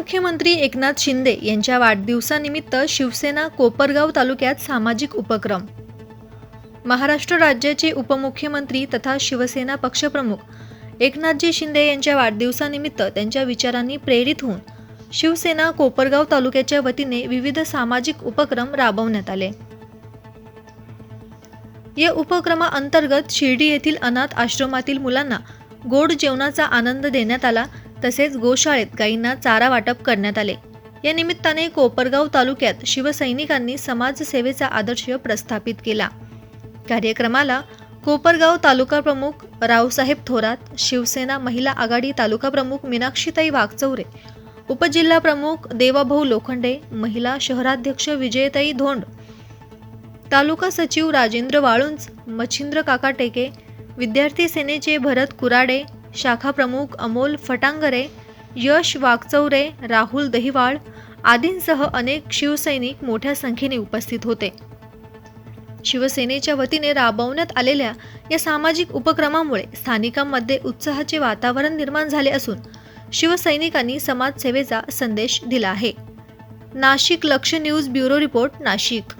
उपमुख्यमंत्री एकनाथ शिंदे यांच्या वाढदिवसानिमित्त शिवसेना कोपरगाव तालुक्यात सामाजिक उपक्रम. महाराष्ट्र राज्याचे उपमुख्यमंत्री तथा शिवसेना पक्षप्रमुख एकनाथजी शिंदे यांच्या वाढदिवसानिमित्त त्यांच्या विचारांनी प्रेरित होऊन शिवसेना कोपरगाव तालुक्याच्या वतीने विविध सामाजिक उपक्रम राबवण्यात आले. या उपक्रमाअंतर्गत शिर्डी येथील अनाथ आश्रमातील मुलांना गोड जेवणाचा आनंद देण्यात आला. तसेच गोशाळेत गायींना चारा वाटप करण्यात आले. या निमित्ताने कोपरगाव तालुक्यात शिवसैनिकांनी समाजसेवेचा आदर्श प्रस्थापित केला. कार्यक्रमाला कोपरगाव तालुका प्रमुख रावसाहेब थोरात शिवसेना महिला आघाडी तालुका प्रमुख मीनाक्षीताई वागचौरे उपजिल्हा प्रमुख देवाभाऊ लोखंडे महिला शहराध्यक्ष विजयताई धोंड तालुका सचिव राजेंद्र वाळुंज मच्छिंद्र काका टेके विद्यार्थी सेनेचे भरत कुराडे शाखा प्रमुख अमोल फटांगरे यश वाघचौरे राहुल दहिवाळ आदींसह अनेक शिवसैनिक मोठ्या संख्येने उपस्थित होते. शिवसेनेच्या वतीने राबवण्यात आलेल्या या सामाजिक उपक्रमामुळे स्थानिकांमध्ये उत्साहाचे वातावरण निर्माण झाले असून शिवसैनिकांनी समाजसेवेचा संदेश दिला आहे. नाशिक लक्ष न्यूज ब्युरो रिपोर्ट नाशिक.